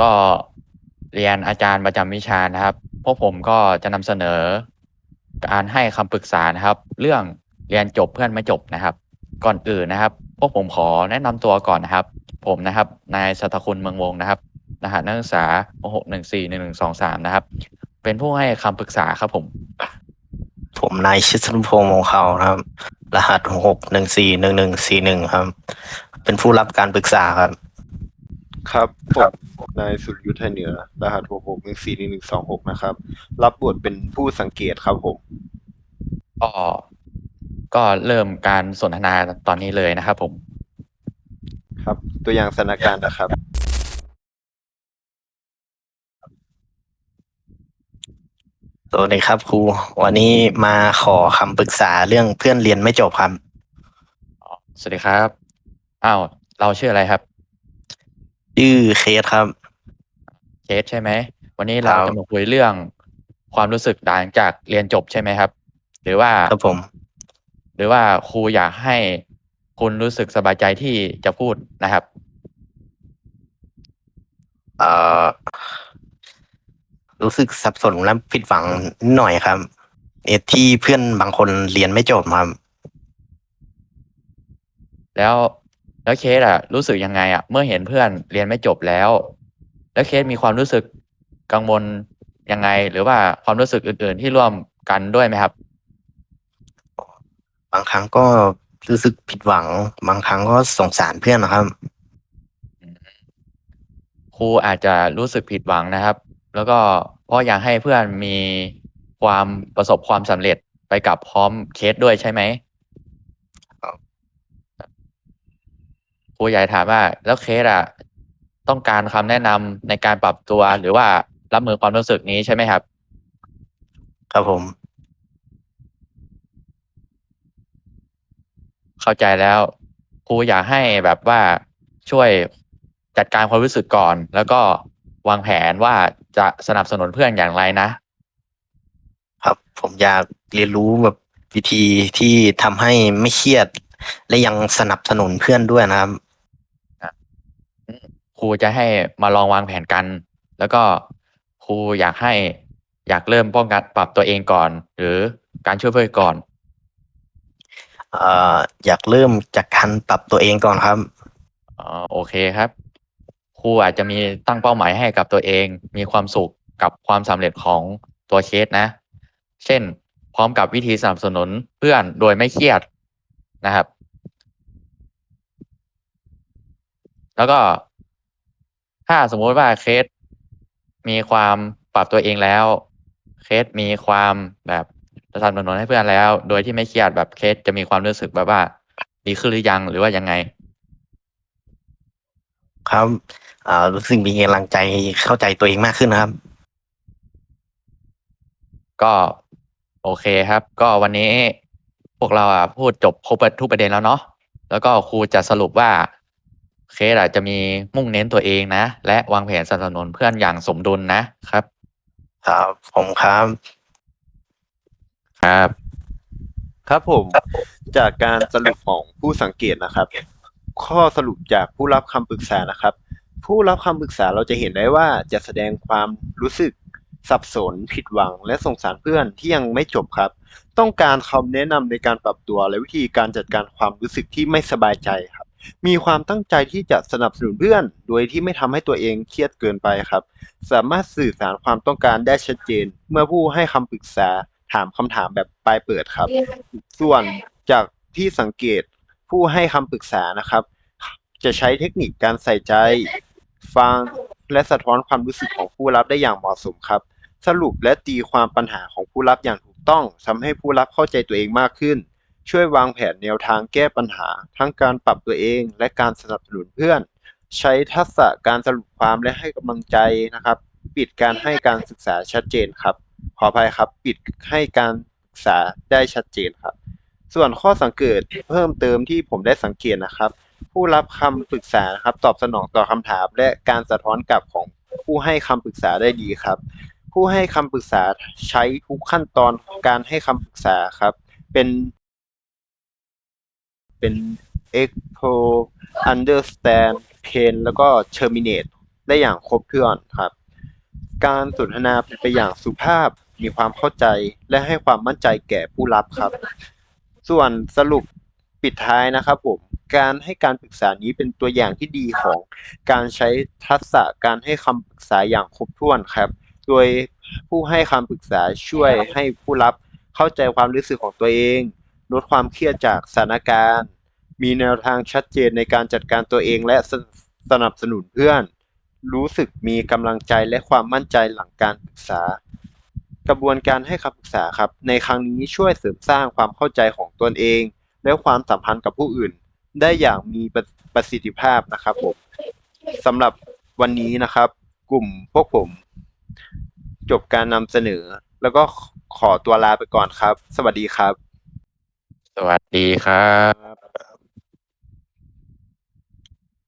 ก็เรียนอาจารย์ประจำวิชานะครับ พวกผมก็จะนำเสนอ การให้คำปรึกษานะครับ เรื่องเรียนจบเพื่อนไม่จบนะครับ ก่อนอื่นนะครับ พวกผมขอแนะนำตัวก่อนนะครับ ผมนะครับนายสัตคุณเมืองวงศ์นะครับรหัสนักศึกษาหกหนึ่งสี่หนึ่งหนึ่งสองสามนะครับ เป็นผู้ให้คำปรึกษาครับผม ผมนายชิดสนุพงศ์มงเขานะครับ รหัสหกหนึ่งสี่หนึ่งหนึ่งสี่หนึ่งครับ เป็นผู้รับการปรึกษาครับ ครับผม นายสุรยุทธเหนือ รหัสหกหกหนึ่งสี่หนึ่งหนึ่งสองหกนะครับ รับบทเป็นผู้สังเกตครับผม ก็ก็เริ่มการสนทนาตอนนี้เลยนะครับผม ครับ ตัวอย่างสถานการณ์นะครับ สวัสดีครับครู วันนี้มาขอคำปรึกษาเรื่องเพื่อนเรียนไม่จบครับ สวัสดีครับ อ้าว เราชื่ออะไรครับ ชื่อเคสครับ เคสใช่ไหม วันนี้เราครับจะมาคุยเรื่องความรู้สึกหลังจากเรียนจบใช่ไหมครับ หรือว่าครับผม หรือว่าครูอยากให้คุณรู้สึกสบายใจที่จะพูดนะครับเอ่อรู้สึกสับสนและผิดหวังนิดหน่อยครับเอที่เพื่อนบางคนเรียนไม่จบครับแล้วแล้วเคสอะรู้สึกยังไงอะเมื่อเห็นเพื่อนเรียนไม่จบแล้ว แล้วเคสมีความรู้สึกกังวลยังไง หรือว่าความรู้สึกอื่น ๆ ที่ร่วมกันด้วยไหมครับ บางครั้งก็รู้สึกผิดหวัง บางครั้งก็สงสารเพื่อนนะครับ ครูอาจจะรู้สึกผิดหวังนะครับ แล้วก็เพราะอยากให้เพื่อนมีความประสบความสำเร็จไปกับพร้อมเคสด้วยใช่ไหมครับครูอยากถามว่าแล้วเคสอะ ต้องการคำแนะนำในการปรับตัวหรือว่ารับมือความรู้สึกนี้ใช่ไหมครับ ครับผม เข้าใจแล้วครูอยากให้แบบว่าช่วยจัดการความรู้สึกก่อน แล้วก็วางแผนว่าจะสนับสนุนเพื่อนอย่างไรนะ ครับผมอยากเรียนรู้แบบวิธีที่ทำให้ไม่เครียด และยังสนับสนุนเพื่อนด้วยนะครับ ครูจะให้มาลองวางแผนกัน แล้วก็ครูอยากให้อยากเริ่มป้องกันปรับตัวเองก่อน หรือการช่วยเพื่อนก่อนเอ่ออยากเริ่มจากการปรับตัวเองก่อนครับอ๋อโอเคครับ ครูอาจจะมีตั้งเป้าหมายให้กับตัวเอง มีความสุขกับความสำเร็จของตัวเคสนะ เช่น พร้อมกับวิธีสนับสนุนเพื่อนโดยไม่เครียดนะครับ แล้วก็ ถ้าสมมุติว่าเคสมีความปรับตัวเองแล้ว เคสมีความแบบสนับสนุนให้เพื่อนแล้ว โดยที่ไม่เครียดแบบเคสจะมีความรู้สึกแบบว่า ดีขึ้นหรือยังหรือว่ายังไง ครับอ่ารู้สึกมีกำลังใจเข้าใจตัวเองมากขึ้นนะครับ ก็โอเคครับ ก็วันนี้พวกเราอะพูดจบครบทุกประเด็นแล้วเนาะแล้วก็ครูจะสรุปว่า เคสอาจจะมีมุ่งเน้นตัวเองนะ และวางแผนสนับสนุนเพื่อนอย่างสมดุลนะครับ ครับผมครับ ครับ ครับผม จากการสรุปของผู้สังเกตนะครับ ข้อสรุปจากผู้รับคำปรึกษานะครับ ผู้รับคำปรึกษาเราจะเห็นได้ว่าจะแสดงความรู้สึกสับสนผิดหวังและสงสารเพื่อนที่ยังไม่จบครับ ต้องการคำแนะนำในการปรับตัวและวิธีการจัดการความรู้สึกที่ไม่สบายใจครับ มีความตั้งใจที่จะสนับสนุนเพื่อน โดยที่ไม่ทำให้ตัวเองเครียดเกินไปครับ สามารถสื่อสารความต้องการได้ชัดเจน เมื่อผู้ให้คำปรึกษาถามคำถามแบบปลายเปิดครับ ส่วนจากที่สังเกตผู้ให้คำปรึกษานะครับ จะใช้เทคนิคการใส่ใจ ฟังและสะท้อนความรู้สึกของผู้รับได้อย่างเหมาะสมครับ สรุปและตีความปัญหาของผู้รับอย่างถูกต้องทำให้ผู้รับเข้าใจตัวเองมากขึ้น ช่วยวางแผนแนวทางแก้ปัญหา ทั้งการปรับตัวเองและการสนับสนุนเพื่อน ใช้ทักษะการสรุปความและให้กำลังใจนะครับ ปิดการให้การศึกษาชัดเจนครับ ขออภัยครับ ปิดให้การศึกษาได้ชัดเจนครับ ส่วนข้อสังเกตเพิ่มเติมที่ผมได้สังเกตนะครับ ผู้รับคำปรึกษานะครับ ตอบสนองต่อคำถาม และการสะท้อนกลับของผู้ให้คำปรึกษาได้ดีครับ ผู้ให้คำปรึกษาใช้ทุกขั้นตอนของการให้คำปรึกษาครับ เป็น เป็น expo understand pain แล้วก็ terminate ได้อย่างครบถ้วนครับ การสนทนาเป็นไปอย่างสุภาพมีความเข้าใจและให้ความมั่นใจแก่ผู้รับครับ ส่วนสรุปปิดท้ายนะครับผมการให้การปรึกษานี้เป็นตัวอย่างที่ดีของการใช้ทักษะการให้คำปรึกษาอย่างครบถ้วนครับ โดยผู้ให้คำปรึกษาช่วยให้ผู้รับเข้าใจความรู้สึกของตัวเอง ลดความเครียดจากสถานการณ์ มีแนวทางชัดเจนในการจัดการตัวเองและสสนับสนุนเพื่อน รู้สึกมีกำลังใจและความมั่นใจหลังการปรึกษา กระบวนการให้คำปรึกษาครับ ในครั้งนี้ช่วยเสริมสร้างความเข้าใจของตนเอง และความสัมพันธ์กับผู้อื่น ได้อย่างมีประประสิทธิภาพนะครับผมสำหรับวันนี้นะครับ กลุ่มพวกผม จบการนำเสนอ แล้วก็ขอตัวลาไปก่อนครับ สวัสดีครับ สวัสดีครับ